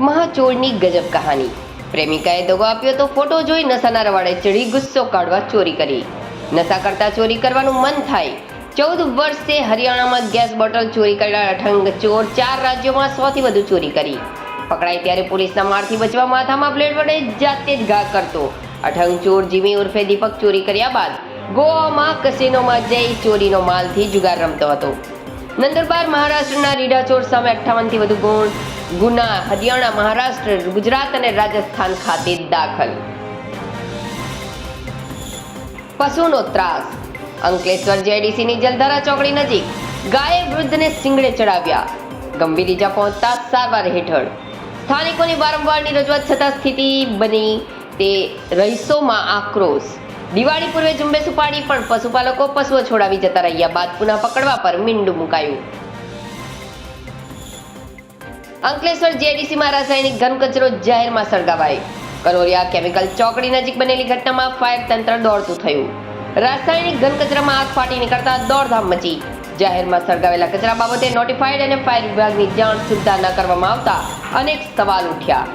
મહાચોરની ગજબ કહાની. પ્રેમિકાએ દગો આપ્યો તો ફોટો જોઈ નશાના રવાડે ચડી ગુસ્સો કાઢવા ચોરી કરી. નશા કરતા ચોરી કરવાનું મન થાય. ચૌદ વર્ષે હરિયાણામાં ગેસ બોટલ ચોરી કરેલા અઠંગ ચોર ચાર રાજ્યોમાં સૌથી વધુ ચોરી કરી. પકડાય ત્યારે પોલીસના મારથી બચવા માથામાં બ્લેડ વડે જાતે જ ઘા કરતો. અઠંગ ચોર જીમી ઉર્ફે દીપક ચોરી કર્યા બાદ ગોવામાં કસિનોમાં જઈ ચોરીનો માલથી જુગાર રમતો હતો. નંદુરબાર મહારાષ્ટ્રના રીડાચોર સામે અઠ્ઠાવનથી વધુ ગુણ, ગુના, હરિયાણા, મહારાષ્ટ્ર, ગુજરાત અને રાજસ્થાન ખાતે દાખલ. પશુનો ત્રાસ. અંકલેશ્વર જેડીસીની જલધારા ચોકડી નજીક ગાયે વૃદ્ધને સિંગડે ચડાવ્યા. ગંભીર ઈજા પહોંચતા સારવાર હેઠળ. સ્થાનિકોની વારંવારની રજૂઆત છતાં સ્થિતિ બની તે રહીશોમાં આક્રોશ. દિવાળી પૂર્વે ઝુંબેશ ઉપાડી પણ પશુપાલકો પશુઓ છોડાવી જતા રહ્યા બાદ પુનઃ પકડવા પર મીંડું મુકાયું. અંકલેશ્વર જેડીસીમાં રાસાયણિક ઘન કચરો જાહેરમાં સળગાવાય. કલોરિયા કેમિકલ ચોકડી નજીક બનેલી ઘટનામાં ફાયર તંત્ર દોડતું થયું. રાસાયણિક ઘન કચરામાં આગ ફાટી નીકળતા દોડધામ મચી. જાહેરમાં સળગાવેલા કચરા બાબતે નોટિફાઈડ અને ફાયર વિભાગની જાણ સુદ્ધા ન કરવામાં આવતા અનેક સવાલ ઉઠ્યા.